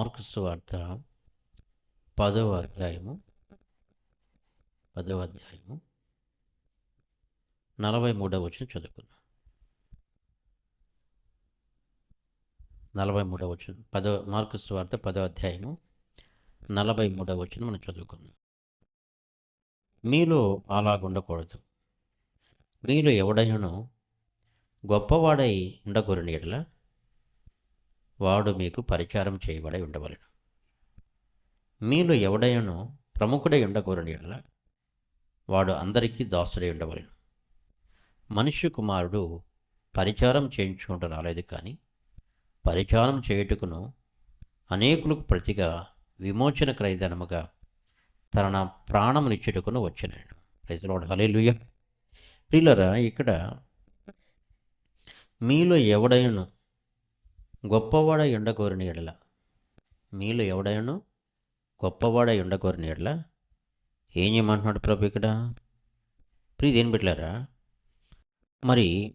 Mark వార్త పదవ అధ్యాయము పదవ అధ్యాయము నలభై మూడవ వచ్చిన చదువుకుందాం. నలభై మూడవ వచ్చిన పదవ మార్కు వార్త పదవ అధ్యాయము నలభై మూడవ వచ్చిన మనం చదువుకుందాం. మీలో అలాగుండకూడదు మీలో ఎవడైనను గొప్పవాడై ఉండకూరని ఎడలా వాడు మీకు పరిచారం చేయబడై ఉండవలెను. మీలో ఎవడైనను ప్రముఖుడై ఉండకూరని ఎడల వాడు అందరికీ దాసుడై ఉండవలెను. మనుష్య కుమారుడు పరిచారం చేయించుకుంటూ రాలేదు కానీ పరిచారం చేయుటకును అనేకులకు ప్రతిగా విమోచన క్రైదనముగా తన నా ప్రాణమునిచ్చుటకును వచ్చినాడు ప్రజలోడు హలేలుయ ప్రియులరా ఇక్కడ మీలో ఎవడైనను గొప్పవాడై ఉండకోరిన ఎడల. మీలో ఎవడైనను గొప్పవాడై ఉండకోరిన ఎడల? ఏం చేయమంటున్నాడు ప్రభు ఇక్కడ? ప్రీ దేని పెట్టారా మరి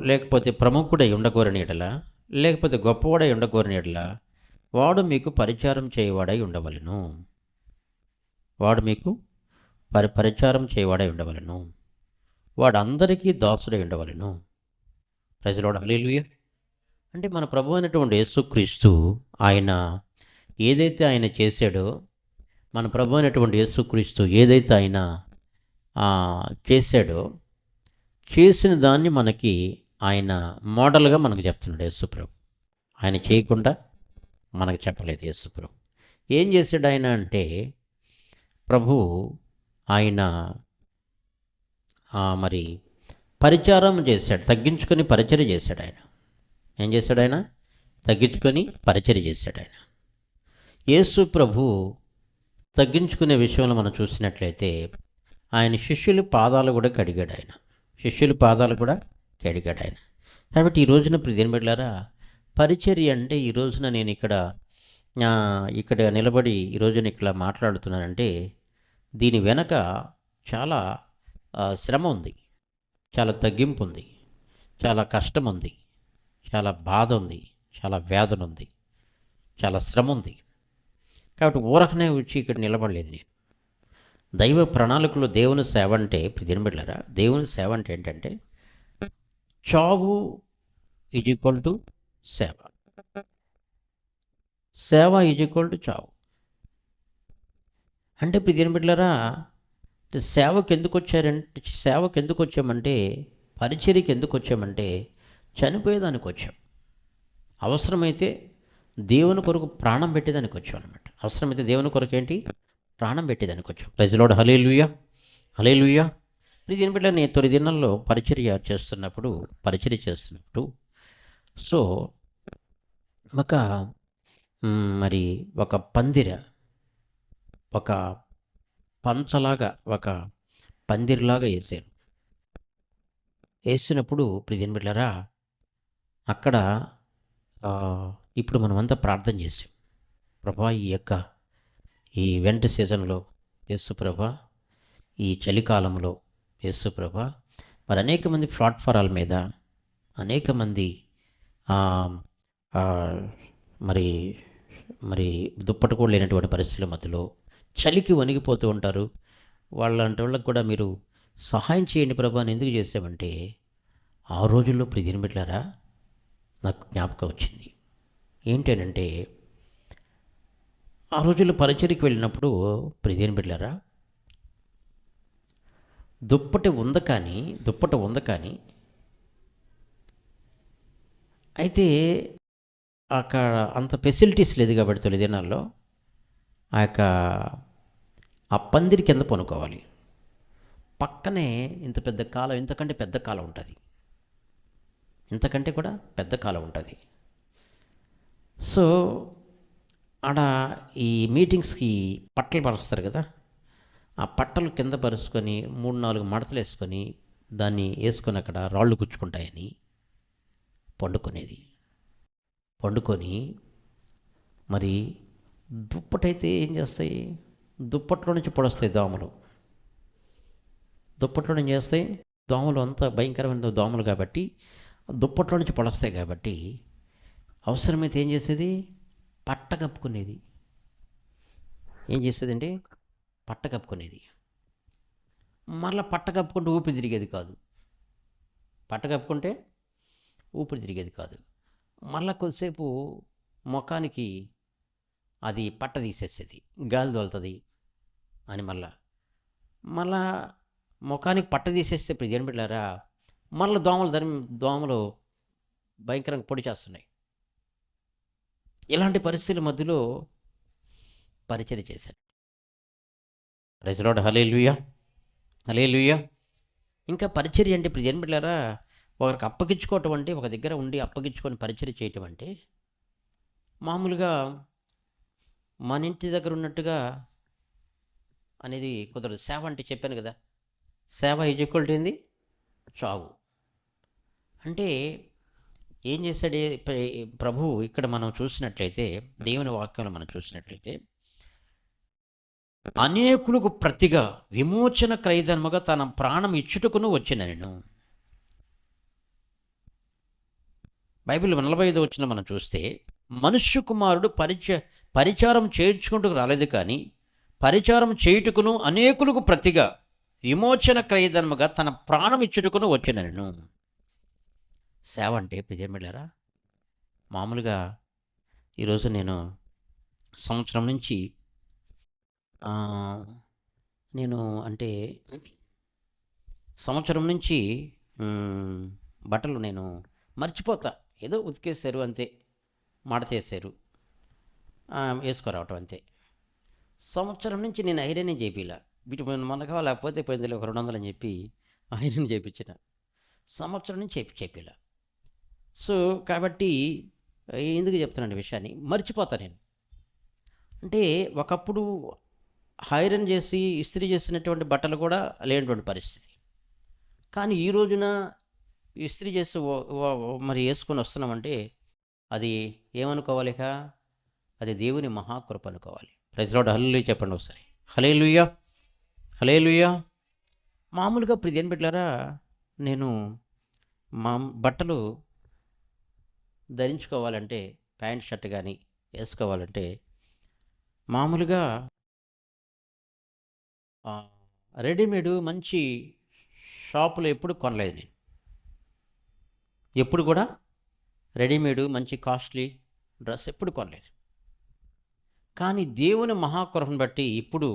లేకపోతే ప్రముఖుడై ఉండకోరని ఎడల లేకపోతే గొప్పవాడై ఉండకోరని ఎడల వాడు మీకు పరిచారం చేయవాడై ఉండవలను. వాడు మీకు పరి పరిచారం చేయవాడై ఉండవలను. వాడందరికీ దాసుడై ఉండవలెను. ప్రజలు అలీలుయ అంటే మన ప్రభు అయినటువంటి యేసుక్రీస్తు ఆయన ఏదైతే ఆయన చేశాడో మన ప్రభు అయినటువంటి యేసుక్రీస్తు ఏదైతే ఆయన చేశాడో చేసిన దాన్ని మనకి ఆయన మోడల్గా మనకు చెప్తున్నాడు యేసుప్రభు. ఆయన చేయకుండా మనకు చెప్పలేదు యేసుప్రభు. ఏం చేశాడు ఆయన అంటే ప్రభు ఆయన మరి పరిచారం చేశాడు తగ్గించుకొని పరిచర్య చేశాడు ఆయన. ఏం చేశాడు ఆయన? తగ్గించుకొని పరిచర్య చేశాడు ఆయన. యేసు ప్రభు తగ్గించుకునే విషయంలో మనం చూసినట్లయితే ఆయన శిష్యుల పాదాలు కూడా కడిగాడు ఆయన. శిష్యుల పాదాలు కూడా కడిగాడు ఆయన. కాబట్టి ఈ రోజున ప్రతి బిడ్డారా పరిచర్య అంటే ఈ రోజున నేను ఇక్కడ ఇక్కడ నిలబడి ఈ రోజున ఇక్కడ మాట్లాడుతున్నానంటే దీని వెనక చాలా శ్రమ ఉంది. చాలా తగ్గింపు ఉంది చాలా కష్టం ఉంది చాలా బాధ ఉంది చాలా వేదన ఉంది చాలా శ్రమ ఉంది కాబట్టి ఊరకనే వచ్చి ఇక్కడ నిలబడలేదు నేను. దైవ ప్రణాళికలో దేవుని సేవ అంటే ఇప్పుడు దినబెళ్ళరా దేవుని సేవ అంటే ఏంటంటే చావు ఈజ్ ఈక్వల్ టు సేవ. సేవ ఈజ్ ఈక్వల్ టు చావు. అంటే ఇప్పుడు సేవకు ఎందుకు వచ్చారంటే సేవకు ఎందుకు వచ్చామంటే పరిచర్యకి ఎందుకు వచ్చామంటే చనిపోయేదానికి వచ్చాం అవసరమైతే దేవుని కొరకు ప్రాణం పెట్టేదానికి వచ్చాం అనమాట అవసరమైతే దేవుని కొరకు ఏంటి ప్రాణం పెట్టేదానికి వచ్చాం ప్రజలోడు హలేలుయ్యా హలేలుయ్యా ఇది దీని బిడ్డ నేను తొలి దినాల్లో పరిచర్య చేస్తున్నప్పుడు పరిచర్య చేస్తున్నప్పుడు సో ఒక మరి ఒక పందిర ఒక పంచలాగా ఒక పందిరిలాగా వేసారు వేసినప్పుడు ఇప్పుడు దీని బిడ్డరా అక్కడ ఇప్పుడు మనమంతా ప్రార్థన చేసాం ప్రభా ఈ యొక్క ఈ వెంట సీజన్లో యేసు ప్రభా ఈ చలికాలంలో యేసు ప్రభా మరి అనేక మంది ప్లాట్ఫారాల మీద అనేక మంది మరి మరి దుప్పటి కూడా లేనటువంటి పరిస్థితుల మధ్యలో చలికి వణిగిపోతూ ఉంటారు. వాళ్ళంటి వాళ్ళకి కూడా మీరు సహాయం చేయండి ప్రభా అని ఎందుకు చేసామంటే ఆ రోజుల్లో ప్రిదిన పెట్టారా నాకు జ్ఞాపకం వచ్చింది. ఏంటనంటే ఆ రోజుల్లో పరిచయకి వెళ్ళినప్పుడు ప్రిదిన పెట్టారా దుప్పటి ఉంది కానీ దుప్పటి ఉంది కానీ అయితే అక్కడ అంత ఫెసిలిటీస్ లేదు కాబట్టి తొలి దినాల్లో ఆ యొక్క ఆ పందిరి కింద పనుకోవాలి. పక్కనే ఇంత పెద్ద కాలం ఇంతకంటే పెద్ద కాలం ఉంటుంది. ఇంతకంటే కూడా పెద్ద కాలం ఉంటుంది. సో ఆడ ఈ మీటింగ్స్కి పట్టలు పరుస్తారు కదా? ఆ పట్టలు కింద పరుచుకొని మూడు నాలుగు మడతలు వేసుకొని దాన్ని వేసుకొని అక్కడ రాళ్ళు గుచ్చుకుంటాయని పండుకునేది. పండుకొని మరి దుప్పటైతే ఏం చేస్తాయి? దుప్పట్లో నుంచి పొడొస్తాయి దోమలు. దుప్పట్లో నుంచి చేస్తాయి? దోమలు అంత భయంకరమైన దోమలు కాబట్టి దుప్పట్లో నుంచి పొడొస్తాయి కాబట్టి అవసరమైతే ఏం చేసేది? పట్ట కప్పుకునేది. ఏం చేసేదండి? పట్ట కప్పుకునేది. మళ్ళీ పట్ట కప్పుకుంటే ఊపిరి తిరిగేది కాదు. పట్ట కప్పుకుంటే ఊపిరి తిరిగేది కాదు. మళ్ళీ కొద్దిసేపు ముఖానికి అది పట్ట తీసేసేది గాలి తోలుతుంది అని మళ్ళా. మళ్ళా ముఖానికి పట్ట తీసేస్తే ఇప్పుడు ఏం పెట్టారా మళ్ళీ దోమలు ధరి దోమలు భయంకరంగా పొడి చేస్తున్నాయి. ఇలాంటి పరిస్థితుల మధ్యలో పరిచయం చేశాను ప్రజలోడు హలే లుయ్యా హలే లుయ్యా ఇంకా పరిచర్య అంటే ఇప్పుడు జన్మిట్లారా ఒకరికి అప్పగించుకోవటం అంటే ఒక దగ్గర ఉండి అప్పగించుకొని పరిచయం చేయటం అంటే మామూలుగా మన ఇంటి దగ్గర ఉన్నట్టుగా అనేది కుదరదు. సేవ అంటే చెప్పాను కదా. సేవ ఈజ్ ఈక్వల్ టు ఏంది? చావు. అంటే ఏం చేశాడు? ప్రభు ఇక్కడ మనం చూసినట్లయితే దేవుని వాక్యంలో మనం చూసినట్లయితే అనేకులకు ప్రతిగా విమోచన క్రయధర్మగా తన ప్రాణం ఇచ్చుటకును వచ్చిన నేను. బైబిల్ నలభై ఐదు వచ్చిన మనం చూస్తే మనుష్య కుమారుడు పరిచయ పరిచారం చేయించుకుంటూ రాలేదు కానీ పరిచారం చేయుటకును అనేకులకు ప్రతిగా విమోచన క్రయధర్మగా తన ప్రాణం ఇచ్చుటకును వచ్చిన నేను సేవ అంటే ప్రిజమిళ్ళారా మామూలుగా ఈరోజు నేను సంవత్సరం నుంచి నేను అంటే సంవత్సరం నుంచి బట్టలు నేను మర్చిపోతా. ఏదో ఉతికేసారు అంతే మడతేసారు వేసుకురావటం అంతే. సంవత్సరం నుంచి నేను ఐరన్ చేపిలా. వీటి మనకు లేకపోతే పోయింది ఒక రెండు వందలు అని చెప్పి ఐరన్ చేయించిన సంవత్సరం నుంచి చెప్పి చెప్పిలా సో కాబట్టి ఎందుకు చెప్తున్నాను విషయాన్ని? మర్చిపోతా నేను. అంటే ఒకప్పుడు ఐరన్ చేసి ఇస్త్రీ చేసినటువంటి బట్టలు కూడా లేనటువంటి పరిస్థితి. కానీ ఈ రోజున ఇస్త్రీ చేసి మరి వేసుకొని వస్తున్నామంటే అది ఏమనుకోవాలి ఇక? అది దేవుని మహాకృప అనుకోవాలి. ప్రజలోడు హల్లు చెప్పండి ఒకసారి. హలే లుయ్యా హలే లుయ్యా మామూలుగా ఇప్పుడు ఇదేం పెట్టారా నేను మా బట్టలు ధరించుకోవాలంటే ప్యాంట్ షర్ట్ కానీ వేసుకోవాలంటే మామూలుగా రెడీమేడ్ మంచి షాపులో ఎప్పుడు కొనలేదు నేను. ఎప్పుడు కూడా రెడీమేడ్ మంచి కాస్ట్లీ డ్రెస్ ఎప్పుడు కొనలేదు. కానీ దేవుని మహాకృపను బట్టి ఇప్పుడు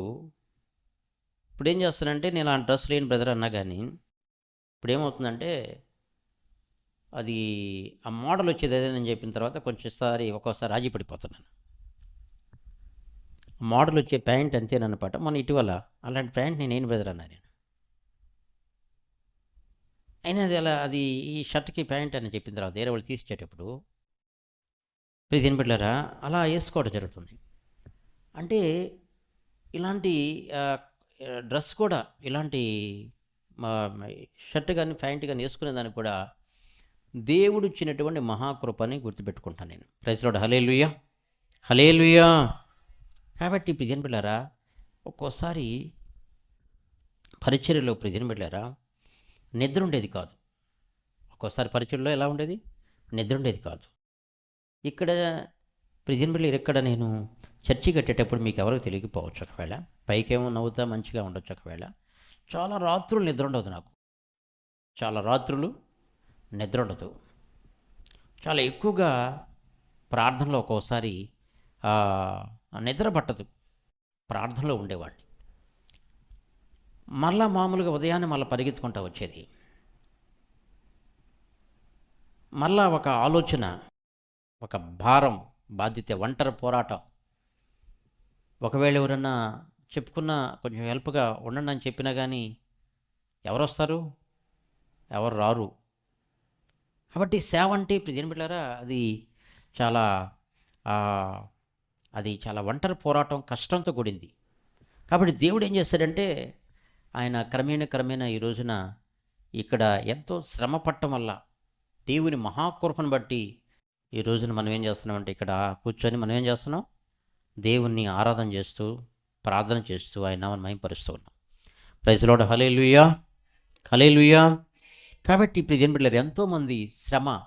ఇప్పుడు ఏం చేస్తానంటే నేను ఆ డ్రెస్ లేని బ్రదర్ అన్నా కానీ ఇప్పుడు ఏమవుతుందంటే అది ఆ మోడల్ వచ్చేది ఏదైనా చెప్పిన తర్వాత కొంచెం సారి ఒక్కోసారి రాజీ పడిపోతున్నాను. మోడల్ వచ్చే ప్యాంట్ అంతేనన్నమాట మొన్న ఇటీవల అలాంటి ప్యాంట్ నేను బ్రదర్ అన్నా నేను. అయినా అది అలా అది ఈ షర్ట్కి ప్యాంట్ అని చెప్పిన తర్వాత వేరే వాళ్ళు తీసిచ్చేటప్పుడు ప్రతి బిడ్డలారా అలా వేసుకోవడం జరుగుతుంది. అంటే ఇలాంటి డ్రెస్ కూడా ఇలాంటి షర్ట్ కానీ ప్యాంట్ కానీ వేసుకునే దానికి కూడా దేవుడు ఇచ్చినటువంటి మహాకృపని గుర్తుపెట్టుకుంటాను నేను. ప్రైస్లోడ్ హలేలుయ్యా హలేలుయ్యా కాబట్టి ప్రిజన్ బిళ్ళారా ఒక్కోసారి పరిచర్యలో ప్రిజన్ బిళ్ళారా నిద్ర ఉండేది కాదు. ఒక్కోసారి పరిచర్యలో ఎలా ఉండేది? నిద్ర ఉండేది కాదు. ఇక్కడ ప్రిజన్ బిళ్ళ ఎక్కడ నేను చర్చి కట్టేటప్పుడు మీకు ఎవరికి తెలియకపోవచ్చు ఒకవేళ? పైకేమో నవ్వుతా మంచిగా ఉండొచ్చు ఒకవేళ? చాలా రాత్రులు నిద్ర ఉండదు నాకు. చాలా రాత్రులు నిద్ర ఉండదు. చాలా ఎక్కువగా ప్రార్థనలో ఒక్కోసారి నిద్ర పట్టదు. ప్రార్థనలో ఉండేవాడిని. మళ్ళా మామూలుగా ఉదయాన్నే మళ్ళీ పరిగెత్తుకుంటా వచ్చేది. మళ్ళా ఒక ఆలోచన ఒక భారం బాధ్యత ఒంటరి పోరాటం ఒకవేళ ఎవరన్నా చెప్పుకున్నా కొంచెం హెల్ప్గా ఉండండి అని చెప్పినా కానీ ఎవరు వస్తారు ఎవరు రారు? కాబట్టి సేవ అంటే ఇప్పుడు దేని అది చాలా అది చాలా ఒంటరి పోరాటం కష్టంతో కూడింది. కాబట్టి దేవుడు ఏం చేస్తాడంటే ఆయన క్రమేణ క్రమేణా ఈ రోజున ఇక్కడ ఎంతో శ్రమ పట్టడం వల్ల దేవుని మహాకృపను బట్టి ఈ రోజున మనం ఏం చేస్తున్నామంటే ఇక్కడ కూర్చొని మనం ఏం చేస్తున్నాం? దేవుణ్ణి ఆరాధన చేస్తూ ప్రార్థన చేస్తూ ఆయన నామని మహింపరుస్తూ ఉన్నాం. ప్రైజ్లోడ్ హలే లుయ్యా కాబట్టి ఇప్పుడు దేని బిడ్డలారు ఎంతోమంది శ్రమ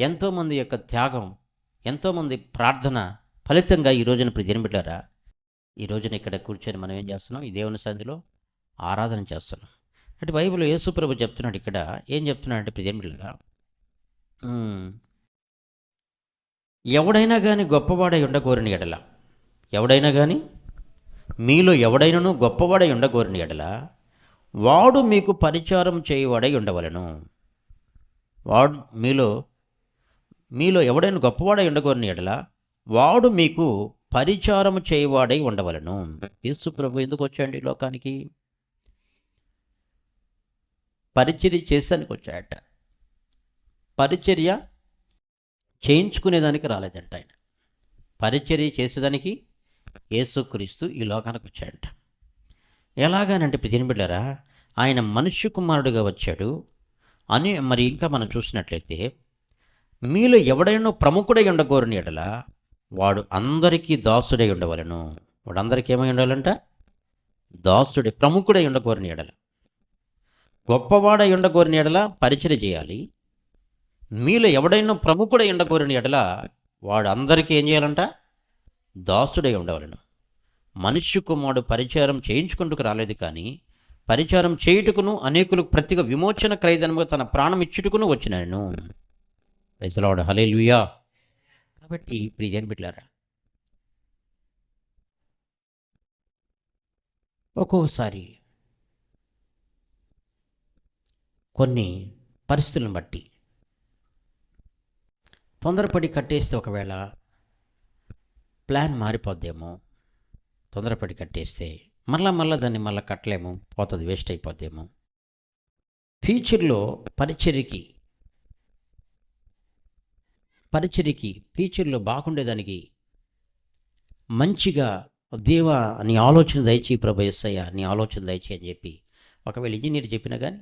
ఎంతోమంది యొక్క త్యాగం ఎంతోమంది ప్రార్థన ఫలితంగా ఈ రోజున ఇప్పుడు దేని బిడ్డారా ఈ రోజున ఇక్కడ కూర్చొని మనం ఏం చేస్తున్నాం? ఈ దేవుని సన్నిధిలో ఆరాధన చేస్తున్నాం. అంటే బైబిల్ యేసుప్రభు చెప్తున్నాడు ఇక్కడ. ఏం చెప్తున్నాడు అంటే ఇప్పుడు ఎవడైనా కానీ గొప్పవాడై ఉండకూరని ఎడల. ఎవడైనా కానీ మీలో ఎవడైనను గొప్పవాడై ఉండకూరని ఎడల. వాడు మీకు పరిచారం చేయవాడై ఉండవలను. వాడు మీలో మీలో ఎవడైనా గొప్పవాడై ఉండకూరని ఎడల వాడు మీకు పరిచారం చేయవాడై ఉండవలను. యేసు ప్రభు ఎందుకు వచ్చాడు ఈ లోకానికి? పరిచర్య చేసానికి వచ్చాడట. పరిచర్య చేయించుకునేదానికి రాలేదంట ఆయన. పరిచర్య చేసేదానికి యేసుక్రీస్తు ఈ లోకానికి వచ్చాడంట. ఎలాగానంటే ప్రతిని బిడ్డారా ఆయన మనుష్య కుమారుడుగా వచ్చాడు. అని మరి ఇంకా మనం చూసినట్లయితే మీలో ఎవడైనా ప్రముఖుడై ఉండకూరని ఎడల వాడు అందరికీ దాసుడై ఉండవలను. వాడు అందరికీ ఏమై ఉండాలంట? దాసుడే ప్రముఖుడై ఉండకూరని ఎడల. గొప్పవాడై ఉండకూరని ఎడల పరిచయం చేయాలి. మీలో ఎవడైనా ప్రముఖుడై ఉండకూరని ఎడల వాడు అందరికీ ఏం చేయాలంట? దాసుడై ఉండవలను. మనుష్య కుమారుడు పరిచారం చేయించుకుంటూ రాలేదు కానీ పరిచారం చేయుటకును అనేకులకు ప్రతిగా విమోచన క్రయదనముగా తన ప్రాణం ఇచ్చుటకును వచ్చినాను. రైసలాడు హలేలుయా కాబట్టి ఇప్పుడు ఇదేం బిడ్డారా ఒక్కోసారి కొన్ని పరిస్థితులను బట్టి తొందరపడి కట్టేస్తే ఒకవేళ ప్లాన్ మారిపోద్దేమో తొందరపడి కట్టేస్తే మళ్ళా మళ్ళీ దాన్ని మళ్ళీ కట్టలేము పోతుంది వేస్ట్ అయిపోద్దేమో. ఫ్యూచర్లో పరిచర్యకి పరిచర్యకి ఫ్యూచర్లో బాగుండేదానికి మంచిగా దేవా నీ ఆలోచన దయచి ప్రభు ఎస్సయ్య నీ ఆలోచన దయచి అని చెప్పి ఒకవేళ ఇంజనీర్ చెప్పినా కానీ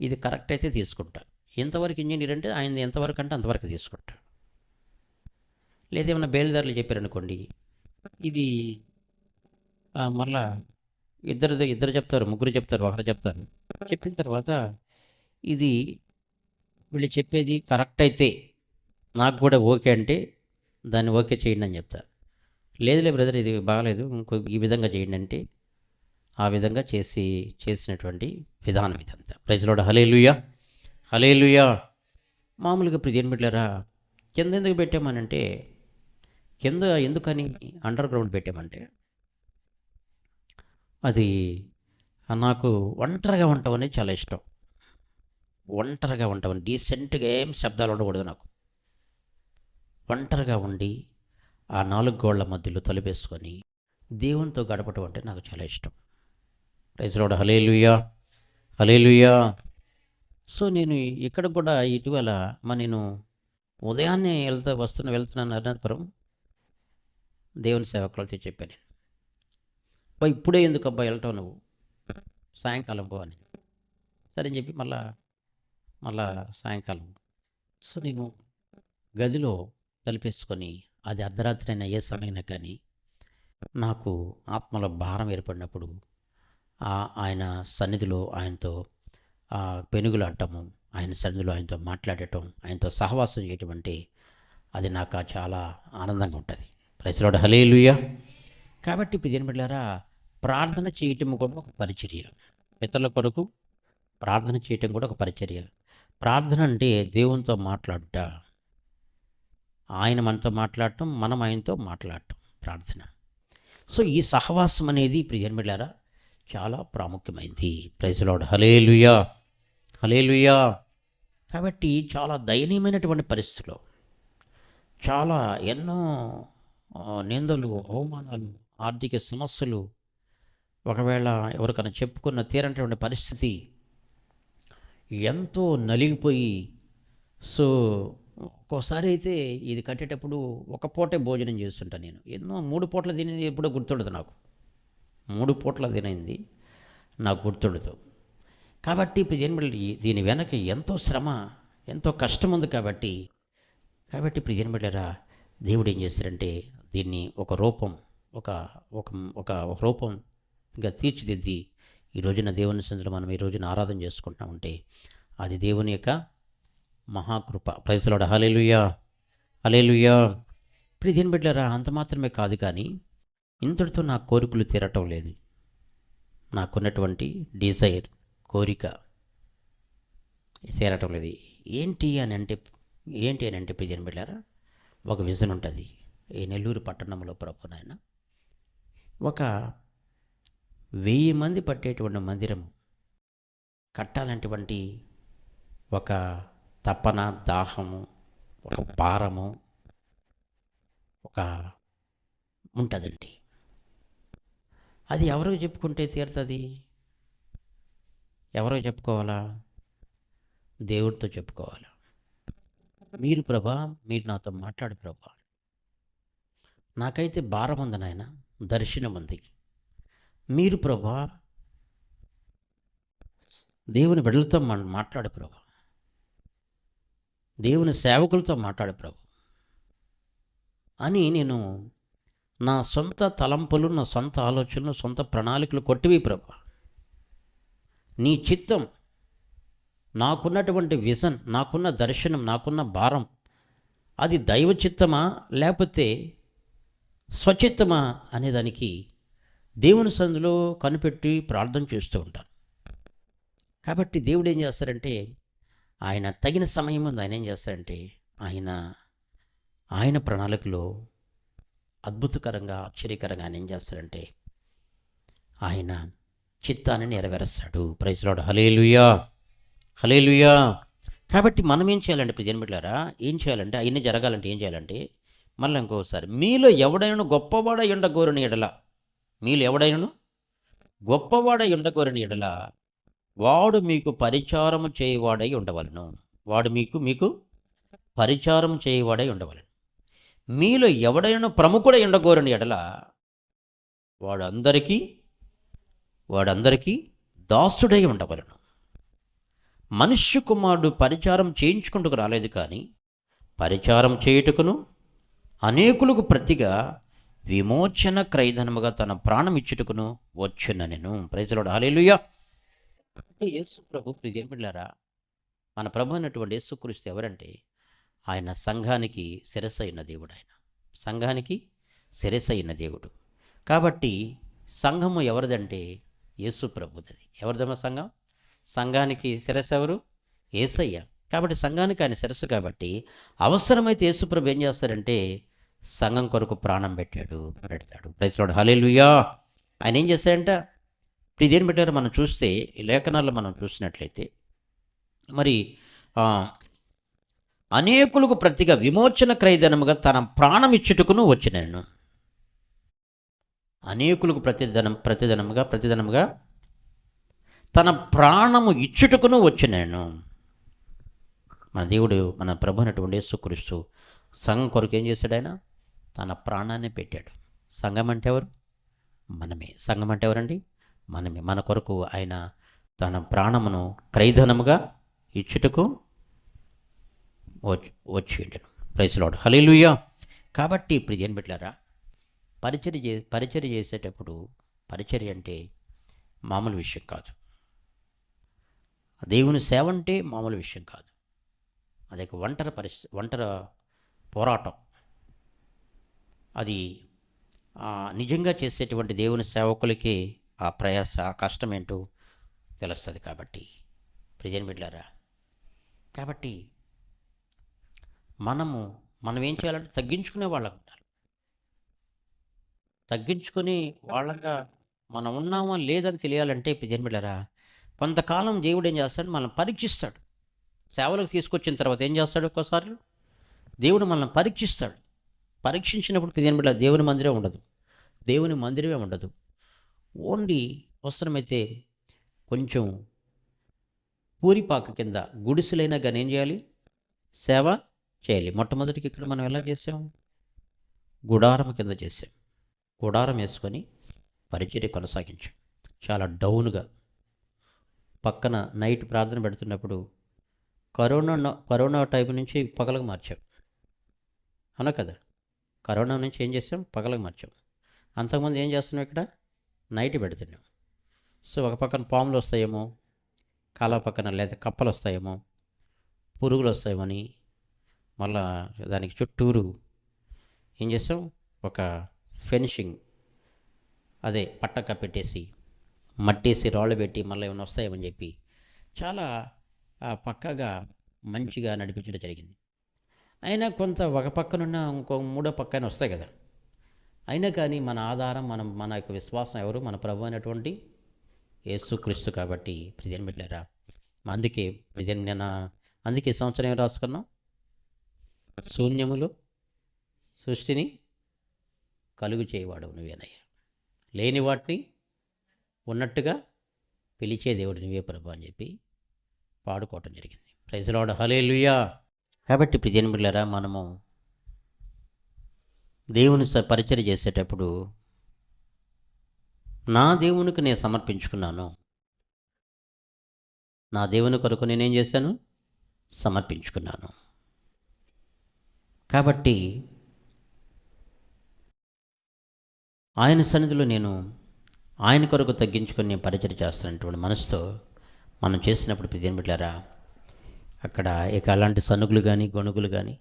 ఇది కరెక్ట్ అయితే తీసుకుంటా. ఎంతవరకు ఇంజనీర్ అంటే ఆయన ఎంతవరకు అంటే అంతవరకు తీసుకుంటా లేదేమన్నా బేల్దారులు చెప్పారనుకోండి ఇది మళ్ళా ఇద్దరు ఇద్దరు చెప్తారు ముగ్గురు చెప్తారు ఒకరు చెప్తారు. చెప్పిన తర్వాత ఇది వీళ్ళు చెప్పేది కరెక్ట్ అయితే నాకు కూడా ఓకే అంటే దాన్ని ఓకే చేయండి అని చెప్తా లేదులే బ్రదర్ ఇది బాగలేదు ఇంకో ఈ విధంగా చేయండి అంటే ఆ విధంగా చేసి చేసినటువంటి విధానం ఇదంతా. ప్రజలోడ హలేలుయా హలేలుయా మామూలుగా ఇప్పుడు ఏం పెట్టారా కింద ఎందుకు పెట్టామనంటే కింద ఎందుకని అండర్ గ్రౌండ్ పెట్టామంటే అది నాకు ఒంటరిగా ఉండటం అనేది చాలా ఇష్టం. ఒంటరిగా ఉండటం డీసెంట్గా ఏం శబ్దాలు ఉండకూడదు నాకు. ఒంటరిగా ఉండి ఆ నాలుగు గోళ్ళ మధ్యలో తలపేసుకొని దేవునితో గడపటం అంటే నాకు చాలా ఇష్టం. రైతులోడ హలేలుయా హలేలుయా సో నేను ఇక్కడ కూడా ఇటీవల మా నేను ఉదయాన్నే వెళ్తా వస్తున్న వెళ్తున్నాను అనంతపురం. దేవుని సేవకులతో చెప్పాను నేను. అబ్బా ఇప్పుడే ఎందుకు అబ్బా వెళ్ళటం నువ్వు? సాయంకాలం పో అని. సరే అని చెప్పి మళ్ళా మళ్ళా సాయంకాలం. సో నేను గదిలో తలిపేసుకొని అది అర్ధరాత్రి అయినా ఏ సమయమైనా కానీ నాకు ఆత్మలో భారం ఏర్పడినప్పుడు ఆ- ఆయన సన్నిధిలో ఆయనతో పెనుగులాడటము ఆయన సన్నిధిలో ఆయనతో మాట్లాడటం ఆయనతో సహవాసం చేయటం అంటే అది నాకు చాలా ఆనందంగా ఉంటుంది. ప్రజలోడ హలేలుయ కాబట్టి ఇప్పుడు బిడ్డారా ప్రార్థన చేయటం కూడా ఒక పరిచర్య. ఇతరుల కొరకు ప్రార్థన చేయటం కూడా ఒక పరిచర్య. ప్రార్థన అంటే దేవునితో మాట్లాడుట. ఆయన మనతో మాట్లాడటం మనం ఆయనతో మాట్లాడటం ప్రార్థన. సో ఈ సహవాసం అనేది ప్రియన్మిళ్ళారా చాలా ప్రాముఖ్యమైంది. ప్రైజ్లాడ్ హలేలుయా హలేలుయా కాబట్టి చాలా దయనీయమైనటువంటి పరిస్థితిలో చాలా ఎన్నో నిందలు అవమానాలు ఆర్థిక సమస్యలు ఒకవేళ ఎవరికైనా చెప్పుకున్న తీరనటువంటి పరిస్థితి ఎంతో నలిగిపోయి సో ఒక్కోసారి అయితే ఇది కట్టేటప్పుడు ఒక పూటే భోజనం చేస్తుంటా నేను. ఎన్నో మూడు పూట్ల తినేది ఎప్పుడో గుర్తుండదు నాకు. మూడు పూట్ల తినైంది నాకు గుర్తుండదు. కాబట్టి ఇప్పుడు దీని వెనక ఎంతో శ్రమ ఎంతో కష్టం ఉంది కాబట్టి కాబట్టి ఇప్పుడు దేవుడు ఏం చేస్తారంటే దీన్ని ఒక రూపం ఒక ఒక ఒక రూపం రూపంగా తీర్చిదిద్ది ఈ రోజున దేవుని సందులో మనం ఈ రోజున ఆరాధన చేసుకుంటా ఉంటే అది దేవుని యొక్క మహాకృప. ప్రైజ్లాడ హలేలుయా హలేలుయా ఇప్పుడు దీని బిడ్డరా అంత మాత్రమే కాదు కానీ ఇంతటితో నా కోరికలు తీరటం లేదు. నాకున్నటువంటి డిజైర్ కోరిక తీరటం లేదు. ఏంటి అని అంటే ఏంటి అని అంటే ఇప్పుడు బిడ్డారా ఒక విజన్ ఉంటుంది. ఈ నెల్లూరు పట్టణంలో ప్రభు నాయన ఒక వెయ్యి మంది పట్టేటువంటి మందిరము కట్టాలంటువంటి ఒక తపన దాహము ఒక భారము ఒక ఉంటుందండి. అది ఎవరికి చెప్పుకుంటే తీరుతుంది? ఎవరో చెప్పుకోవాలా? దేవుడితో చెప్పుకోవాలా? మీరు ప్రభా మీరు నాతో మాట్లాడు ప్రభా. నాకైతే భారం ఉంది నాయన దర్శనం ఉంది. మీరు ప్రభా దేవుని బిడ్డలతో మాట్లాడు ప్రభా. దేవుని సేవకులతో మాట్లాడు ప్రభు. అని నేను నా సొంత తలంపులు నా సొంత ఆలోచనలు సొంత ప్రణాళికలు కొట్టివి ప్రభా. నీ చిత్తం నాకున్నటువంటి విజన్ నాకున్న దర్శనం నాకున్న భారం అది దైవ చిత్తమా లేకపోతే స్వచిత్తమా అనేదానికి దేవుని సందులో కనిపెట్టి ప్రార్థన చేస్తూ ఉంటాను. కాబట్టి దేవుడు ఏం చేస్తారంటే ఆయన తగిన సమయం ముందు ఆయన ఏం చేస్తారంటే ఆయన ఆయన ప్రణాళికలో అద్భుతకరంగా ఆశ్చర్యకరంగా ఆయన ఏం చేస్తారంటే ఆయన చిత్తాన్ని నెరవేరుస్తాడు. ప్రైజ్లాడు హలేలుయా హలేలుయా కాబట్టి మనం ఏం చేయాలంటే ప్రజలు బిడ్డారా ఏం చేయాలంటే అవన్నీ జరగాలంటే ఏం చేయాలంటే మళ్ళీ ఇంకోసారి మీలో ఎవడైనా గొప్పవాడ ఎండగోరని ఎడల మీలో ఎవడైనను గొప్పవాడ ఎండగోరని ఎడల వాడు మీకు పరిచారము చేయవాడై ఉండవలను. వాడు మీకు మీకు పరిచారం చేయవాడై ఉండవలను. మీలో ఎవడైనా ప్రముఖుడై ఉండగోరని ఎడల వాడు అందరికీ వాడందరికీ దాసుడై ఉండవలను. మనుష్య కుమారుడు పరిచారం చేయించుకుంటూ రాలేదు కానీ పరిచారం చేయుటకును అనేకులకు ప్రతిగా విమోచన క్రైధనముగా తన ప్రాణం ఇచ్చుటకును వచ్చిన నేను ప్రైజలోడు హాలేలుయ్యా అంటే యేసు ప్రభు ప్రియమిళ్ళారా మన ప్రభు అయినటువంటి యేసుక్రీస్తు ఎవరంటే ఆయన సంఘానికి శిరసైన దేవుడు ఆయన. సంఘానికి శిరసైన దేవుడు. కాబట్టి సంఘము ఎవరిదంటే యేసు ప్రభుదది ఎవరిదమ్మా సంఘం? సంఘానికి శిరస్సు ఎవరు? ఏసయ్య. కాబట్టి సంఘానికి ఆయన శిరస్సు కాబట్టి అవసరమైతే యేసుప్రభు ఏం చేస్తారంటే సంఘం కొరకు ప్రాణం పెట్టాడు పెడతాడు. ప్రైస్లోడు హలేలుయా ఆయన ఏం చేశాడంట ఇప్పుడు ఇదేం పెట్టారో మనం చూస్తే ఈ లేఖనాల్లో మనం చూసినట్లయితే మరి అనేకులకు ప్రతిగా విమోచన క్రయధనముగా తన ప్రాణం ఇచ్చుటకును వచ్చినాను. అనేకులకు ప్రతిదనం ప్రతిదనముగా ప్రతిదనముగా తన ప్రాణము ఇచ్చుటకును వచ్చినాను. మన దేవుడు మన ప్రభు అయినటువంటి యేసుక్రీస్తు సంఘం కొరకు ఏం చేశాడు ఆయన? తన ప్రాణాన్ని పెట్టాడు. సంఘం అంటే ఎవరు? మనమే. సంఘం అంటే ఎవరండి? మనమే. మన కొరకు ఆయన తన ప్రాణమును క్రైధనముగా ఇచ్చుటకు వచ్చి వచ్చిండను ప్రైస్లాడు హలీలుయ్యా కాబట్టి ఇప్పుడు ఏం పెట్టారా పరిచర్య చే పరిచర్య చేసేటప్పుడు పరిచర్య అంటే మామూలు విషయం కాదు. దేవుని సేవ అంటే మామూలు విషయం కాదు. అది ఒక ఒంటరి పరిస్థితి ఒంటరి పోరాటం. అది నిజంగా చేసేటువంటి దేవుని సేవకులకి ఆ ప్రయాస ఆ కష్టం ఏంటో తెలుస్తుంది కాబట్టి. ప్రజన్ బిడ్డారా కాబట్టి మనము మనం ఏం చేయాలంటే తగ్గించుకునే వాళ్ళం. తగ్గించుకుని వాళ్ళగా మనం ఉన్నామా లేదని తెలియాలంటే బిడ్డారా కొంతకాలం దేవుడు ఏం చేస్తాడు? మనం పరీక్షిస్తాడు. సేవలకు తీసుకొచ్చిన తర్వాత ఏం చేస్తాడు ఒక్కోసారి? దేవుడు మనల్ని పరీక్షిస్తాడు. పరీక్షించినప్పుడు ప్రజన్ బిడ్డ దేవుని మందిరం ఉండదు. దేవుని మందిరమే ఉండదు. ఓన్లీ అవసరమైతే కొంచెం పూరిపాక కింద గుడిసెలైనా కానీ ఏం చేయాలి? సేవ చేయాలి. మొట్టమొదటికి ఇక్కడ మనం ఎలా చేసాం? గుడారం కింద చేసాం. గుడారం వేసుకొని పరిచర్య కొనసాగించాం. చాలా డౌన్గా. పక్కన నైట్ ప్రార్థన పెడుతున్నప్పుడు కరోనా న- కరోనా టైం నుంచి పగలకు మార్చాం. అవునా కదా? కరోనా నుంచి ఏం చేసాం? పగలకు మార్చాం. అంతకుముందు ఏం చేస్తున్నాం ఇక్కడ? నైట్ పెడుతున్నాం. సో ఒక పక్కన పాములు వస్తాయేమో కాలువ పక్కన లేదా కప్పలు వస్తాయేమో పురుగులు వస్తాయేమని మళ్ళా దానికి చుట్టూరు ఏం చేస్తాం ఒక ఫెనిషింగ్ అదే పట్టక పెట్టేసి మట్టేసి రాళ్ళు పెట్టి మళ్ళీ ఏమైనా వస్తాయేమని చెప్పి చాలా పక్కగా మంచిగా నడిపించడం జరిగింది. అయినా కొంత ఒక పక్కనున్న ఇంకో మూడో పక్కన వస్తాయి కదా. అయినా కానీ మన ఆధారం మనం మన యొక్క విశ్వాసం ఎవరు? మన ప్రభు అయినటువంటి యేసుక్రీస్తు కాబట్టి ప్రజలు పెట్టారా అందుకే ప్రజలు నేను అందుకే సంవత్సరం ఏం రాసుకున్నాం? శూన్యములు సృష్టిని కలుగు చేయవాడు నువ్వేనయ్యా. లేని వాటిని ఉన్నట్టుగా పిలిచే దేవుడు నువ్వే ప్రభు అని చెప్పి పాడుకోవటం జరిగింది. ప్రజలాడు హలే లుయా కాబట్టి ప్రజన్ బిళ్ళరా మనము దేవుని స- పరిచయం చేసేటప్పుడు నా దేవునికి నేను సమర్పించుకున్నాను. నా దేవుని కొరకు నేనేం చేశాను? సమర్పించుకున్నాను. కాబట్టి ఆయన సన్నిధిలో నేను ఆయన కొరకు తగ్గించుకొని నేను పరిచయం చేస్తున్నటువంటి మనసుతో మనం చేసినప్పుడు ప్రతిదిన బిడ్డారా అక్కడ ఇక అలాంటి సనుగులు కానీ గొణుగులు కానీ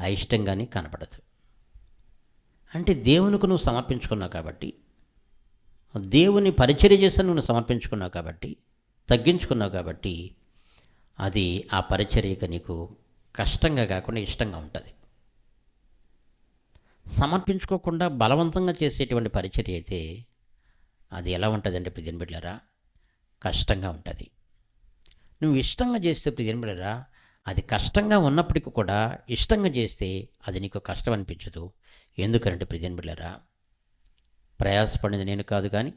అయిష్టం కానీ కనపడదు. అంటే దేవునికి నువ్వు సమర్పించుకున్నావు కాబట్టి దేవుని పరిచర్య చేసి నువ్వు సమర్పించుకున్నావు కాబట్టి తగ్గించుకున్నావు కాబట్టి అది ఆ పరిచర్యక నీకు కష్టంగా కాకుండా ఇష్టంగా ఉంటుంది. సమర్పించుకోకుండా బలవంతంగా చేసేటువంటి పరిచర్య అయితే అది ఎలా ఉంటుందంటే ప్రిజన్ బిడ్డరా కష్టంగా ఉంటుంది. నువ్వు ఇష్టంగా చేస్తే ప్రిజన్ బిడ్డరా అది కష్టంగా ఉన్నప్పటికీ కూడా ఇష్టంగా చేస్తే అది నీకు కష్టం అనిపించదు. ఎందుకంటే ప్రిజన్ బిడ్డరా ప్రయాసపడింది నేను కాదు కానీ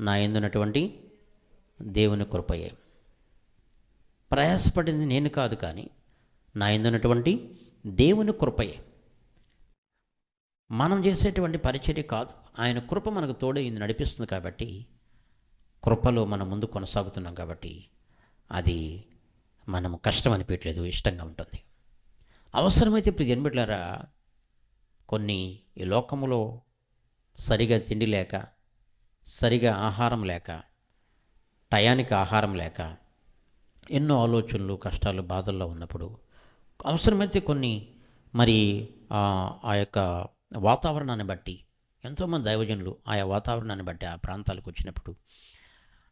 నా ఎందున్నటువంటి దేవుని కృపయే. ప్రయాసపడింది నేను కాదు కానీ నా ఎందున్నటువంటి దేవుని కృపయే. మనం చేసేటువంటి పరిచర్య కాదు. ఆయన కృప మనకు తోడైంది నడిపిస్తుంది కాబట్టి కృపలో మనం ముందు కొనసాగుతున్నాం కాబట్టి అది మనం కష్టం అనిపించలేదు ఇష్టంగా ఉంటుంది. అవసరమైతే ఇప్పుడు జన్మిట్లారా కొన్ని ఈ లోకములో సరిగా తిండి లేక సరిగా ఆహారం లేక టయానికి ఆహారం లేక ఎన్నో ఆలోచనలు కష్టాలు బాధల్లో ఉన్నప్పుడు అవసరమైతే కొన్ని మరి ఆ ఆ యొక్క వాతావరణాన్ని బట్టి ఎంతోమంది దైవజనులు ఆయా వాతావరణాన్ని బట్టి ఆ ప్రాంతాలకు వచ్చినప్పుడు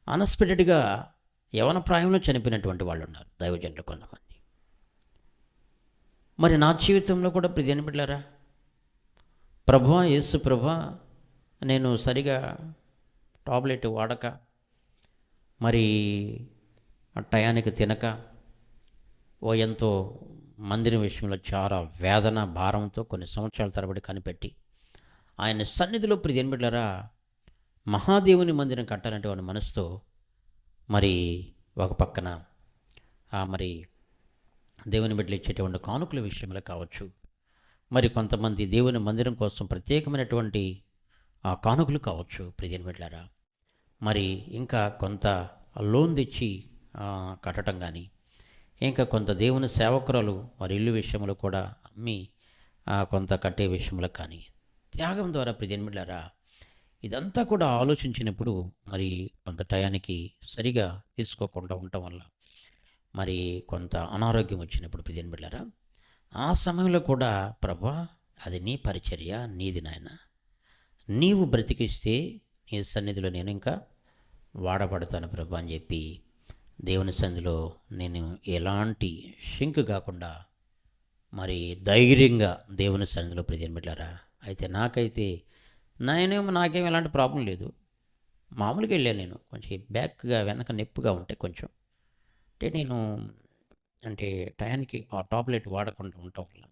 అన్ఎక్స్పెక్టెడ్గా యవన ప్రాయంలో చనిపోయినటువంటి వాళ్ళు ఉన్నారు దైవజనులు కొంతమంది. మరి నా జీవితంలో కూడా ప్రతి బిడ్డారా ప్రభా యేసు ప్రభా నేను సరిగా టాబ్లెట్ వాడక మరి టయానికి తినక ఓ ఎంతో మందిరం విషయంలో చాలా వేదన భారంతో కొన్ని సంవత్సరాల తరబడి కనిపెట్టి ఆయన సన్నిధిలో ప్రియన్బిడ్లరా మహాదేవుని మందిరం కట్టాలంటే వాడి మనసుతో మరి ఒక పక్కన మరి దేవుని బిడ్డలు ఇచ్చేటువంటి కానుకల విషయంలో కావచ్చు. మరి కొంతమంది దేవుని మందిరం కోసం ప్రత్యేకమైనటువంటి ఆ కానుకలు కావచ్చు ప్రియన్ బిడ్డలారా. మరి ఇంకా కొంత లోన్ తెచ్చి కట్టడం కానీ ఇంకా కొంత దేవుని సేవకురాలు వారి ఇల్లు విషయంలో కూడా అమ్మి ఆ, కొంత కట్టే విషయంలో కానీ. త్యాగం ద్వారా ప్రజన్మిళ్ళారా ఇదంతా కూడా ఆలోచించినప్పుడు మరి కొంత టయానికి సరిగా తీసుకోకుండా ఉండటం వల్ల మరి కొంత అనారోగ్యం వచ్చినప్పుడు ప్రజన్మిళ్ళారా ఆ సమయంలో కూడా ప్రభా అది నీ పరిచర్య నీది నాయన. నీవు బ్రతికిస్తే నీ సన్నిధిలో నేను ఇంకా వాడబడతాను ప్రభా అని చెప్పి దేవుని సన్నిధిలో నేను ఎలాంటి షింక్ కాకుండా మరి ధైర్యంగా దేవుని సన్నిధిలో పెట్టారా అయితే నాకైతే నాయనేమో నాకేం ఎలాంటి ప్రాబ్లం లేదు. మామూలుగా వెళ్ళాను నేను. కొంచెం బ్యాక్గా వెనక నొప్పిగా ఉంటే కొంచెం. అంటే నేను అంటే టయానికి ఆ టాబ్లెట్ వాడకుండా ఉండటం వల్ల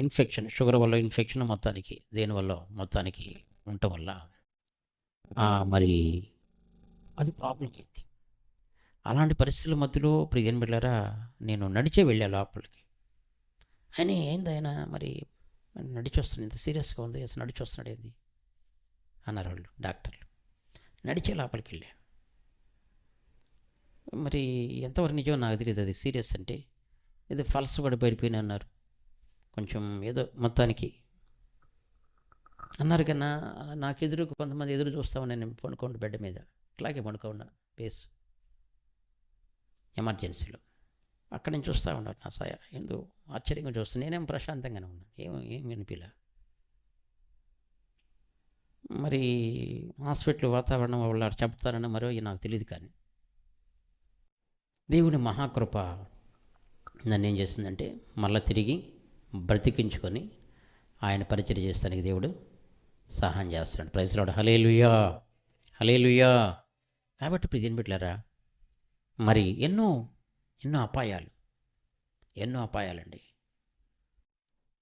ఇన్ఫెక్షన్ షుగర్ వల్ల ఇన్ఫెక్షన్ మొత్తానికి దేనివల్ల మొత్తానికి ఉండటం వల్ల మరి అది ప్రాబ్లం అయింది అలాంటి పరిస్థితుల మధ్యలో ప్రియన్ బిళ్ళారా నేను నడిచే వెళ్ళా లోపలికి. ఆయన ఏంది ఆయన మరి నడిచి వస్తున్నాడు ఇంత సీరియస్గా ఉంది అసలు నడిచి వస్తున్నాడు ఏంది? అన్నారు వాళ్ళు డాక్టర్లు. నడిచే లోపలికి వెళ్ళా. మరి ఎంతవరకు నిజం నాకు తెలియదు అది సీరియస్ అంటే. ఏదో ఫల్స్ కూడా పడిపోయినా అన్నారు. కొంచెం ఏదో మొత్తానికి. అన్నారు కన్నా నాకు ఎదురు కొంతమంది ఎదురు చూస్తామని నేను పండుకోండి బెడ్ మీద. ఇట్లాగే అట్లాగే ఉన్నాను పేస్ ఎమర్జెన్సీలో. అక్కడి నుంచి చూస్తూ ఉన్నారు నా సాయ. ఎందు ఆశ్చర్యంగా చూస్తాను నేనేం ప్రశాంతంగానే ఉన్నాను. ఏం ఏం వినిపిలా మరి హాస్పిటల్ వాతావరణం వాళ్ళు చెప్తారని మరో నాకు తెలియదు కానీ. దేవుని మహాకృప నన్ను ఏం చేసిందంటే మళ్ళీ తిరిగి బ్రతికించుకొని ఆయన పరిచయం చేస్తానికి దేవుడు సహాయం చేస్తాడు ప్రైజ్లాడు హలేలుయా హలేలుయా కాబట్టి ఇప్పుడు దీన్ని పెట్టారా మరి ఎన్నో ఎన్నో అపాయాలు ఎన్నో అపాయాలండి.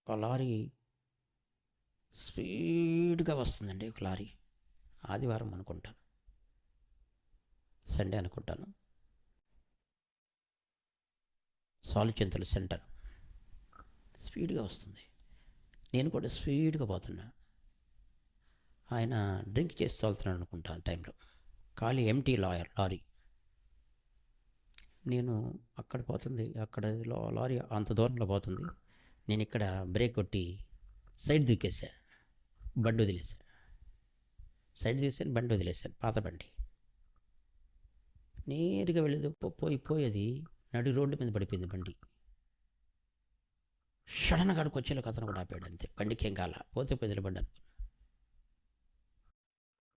ఒక లారీ స్పీడ్గా వస్తుందండి ఒక లారీ. ఆదివారం అనుకుంటాను. సండే అనుకుంటాను. సాలుచింతల సెంటర్. స్పీడ్గా వస్తుంది. నేను కూడా స్పీడ్గా పోతున్నా. ఆయన డ్రింక్ చేసి తోలుతున్నాడు అనుకుంటాను టైంలో. ఖాళీ ఎంటీ లాయర్ లారీ. నేను అక్కడ పోతుంది అక్కడ లారీ అంత దూరంలో పోతుంది. నేను ఇక్కడ బ్రేక్ కొట్టి సైడ్ దూకేసా బండి వదిలేసా సైడ్ తీసాను బండి వదిలేసాను పాత బండి. నేరుగా వెళ్ళేది పో- పోయి పోయేది నడి రోడ్డు మీద పడిపోయింది బండి. సడన్గా అక్కడికి వచ్చేలోకి అతను కూడా ఆపాడు అంతే బండికి ఏం కాల పోతే పోయింది బండి అనుకున్నాను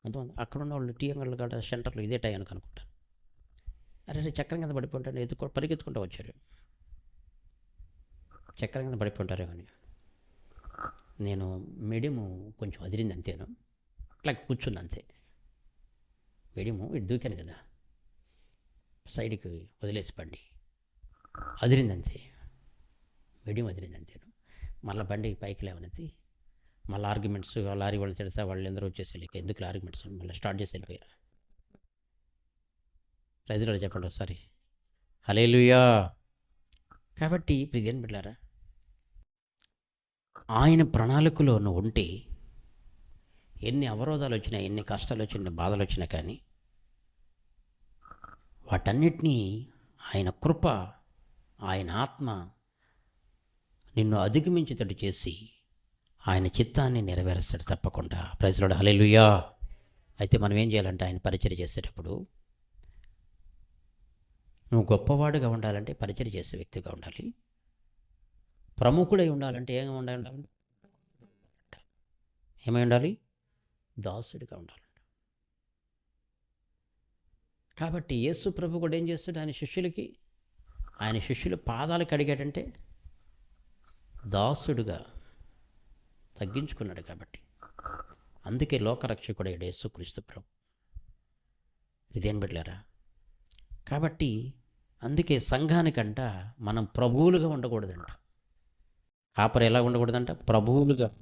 అంతమంది అక్కడ ఉన్న వాళ్ళు టీఎంఎల్ కాడ సెంటర్లో ఇదే టైం అనుకుంటాను అరే రే చక్రం కింద పడిపోంటాను ఎత్తుకో పరిగెత్తుకుంటూ వచ్చారు. చక్రం కింద పడిపోంటారేమో అని. నేను మీడియము కొంచెం అదిరింది అంతేను. అట్లా కూర్చుంది అంతే. మీడియము ఇటు దూకాను కదా. సైడ్కి వదిలేసి బండి. అదిరింది అంతే. మీడియం అదిరింది అంతేను. మళ్ళీ బండి పైకి లేవనెత్తి మళ్ళీ ఆర్గ్యుమెంట్స్ లారీ వాళ్ళు తిడితే వాళ్ళు ఎందరో వచ్చేసి లేక ఎందుకు ఆర్గ్యుమెంట్స్ మళ్ళీ స్టార్ట్ చేసి వెళ్ళిపోయా. రైతులు చెప్పండి ఒకసారి. హలేలుయా కాబట్టి ఇప్పుడు బిడ్డారా ఆయన ప్రణాళికలో నువ్వు ఉంటే ఎన్ని అవరోధాలు వచ్చినా ఎన్ని కష్టాలు వచ్చినా ఎన్ని బాధలు వచ్చినా కానీ వాటన్నిటినీ ఆయన కృప ఆయన ఆత్మ నిన్ను అధిగమించేటట్టు చేసి ఆయన చిత్తాన్ని నెరవేరుస్తాడు తప్పకుండా. ప్రజలు హలెలుయా అయితే మనం ఏం చేయాలంటే ఆయన పరిచయం చేసేటప్పుడు నువ్వు గొప్పవాడుగా ఉండాలంటే పరిచయం చేసే వ్యక్తిగా ఉండాలి. ప్రముఖుడై ఉండాలంటే ఏమి ఉండాలి? ఏమై ఉండాలి? దాసుడిగా ఉండాలంట కాబట్టి యేసు ప్రభు కూడా ఏం చేస్తాడు? ఆయన శిష్యులకి ఆయన శిష్యులు పాదాలు కడిగాడంటే దాసుడుగా తగ్గించుకున్నాడు కాబట్టి. అందుకే లోకరక్షకుడు యేసు క్రీస్తు ప్రభు. ఇదేం పెట్టలేరా కాబట్టి అందుకే సంఘానికంట మనం ప్రభువులుగా ఉండకూడదంట. కాపరి ఎలా ఉండకూడదంట? ప్రభువులుగా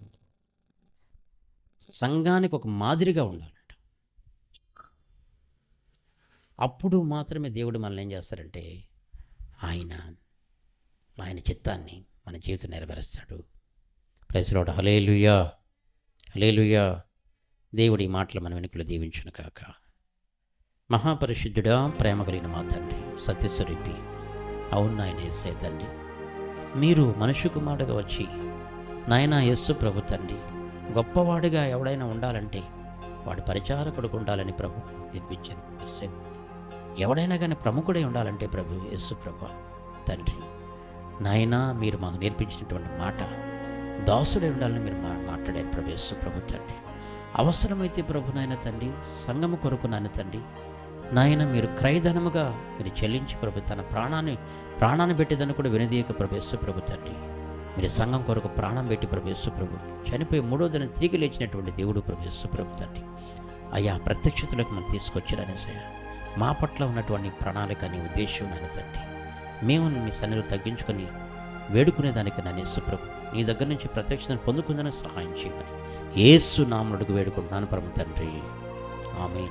సంఘానికి ఒక మాదిరిగా ఉండాలంట. అప్పుడు మాత్రమే దేవుడు మనల్ని ఏం చేస్తారంటే ఆయన ఆయన చిత్తాన్ని మన జీవితం నెరవేరుస్తాడు. ప్రైస్లోడ్ హలేలుయా హలేలుయా దేవుడి మాటలు మన వెనుకలు దీవించును కాక మహాపరిశుద్ధుడా ప్రేమ కలిగిన మా తండ్రి సత్యస్వరూపి. అవును నాయన ఏసే తండ్రి. మీరు మనుషు కుమారుడుగా వచ్చి నాయన యస్సు ప్రభు తండ్రి గొప్పవాడిగా ఎవడైనా ఉండాలంటే వాడు పరిచారకుడుకు ఉండాలని ప్రభు నేర్పించాను యేసే. ఎవడైనా కానీ ప్రముఖుడై ఉండాలంటే ప్రభు యస్సు ప్రభు తండ్రి. నాయనా మీరు మాకు నేర్పించినటువంటి మాట దాసుడై ఉండాలని మీరు మా మాట్లాడారు ప్రవేశ ప్రభు తండ్రి. అవసరమైతే ప్రభు నాయన తండ్రి సంగము కొరకు నాయన తండ్రి నాయన మీరు క్రయధనముగా మీరు చెల్లించి ప్రభు తన ప్రాణాన్ని ప్రాణాన్ని పెట్టేదని కూడా వినదీయక ప్రవేశ ప్రభు తండ్రి. మీరు సంఘం కొరకు ప్రాణం పెట్టి ప్రభు ప్రభు చనిపోయి మూడో దిన తిరిగి లేచినటువంటి దేవుడు ప్రభు ప్రభు తండ్రి. అయ్యా ప్రత్యక్షతలకు మనం తీసుకొచ్చారనేసయ్యా మా పట్ల ఉన్నటువంటి ప్రణాళిక నీ ఉద్దేశం నాయన తండ్రి. మేము మీ సన్నిధిలో తగ్గించుకొని వేడుకునేదానికి నన్ను ప్రభు నీ దగ్గర నుంచి ప్రత్యక్షతను పొందుకుందని సహాయం చేయమని. ఏసు నామడుగు వేడుకుంటున్నాను పరమ తండ్రి. ఆమె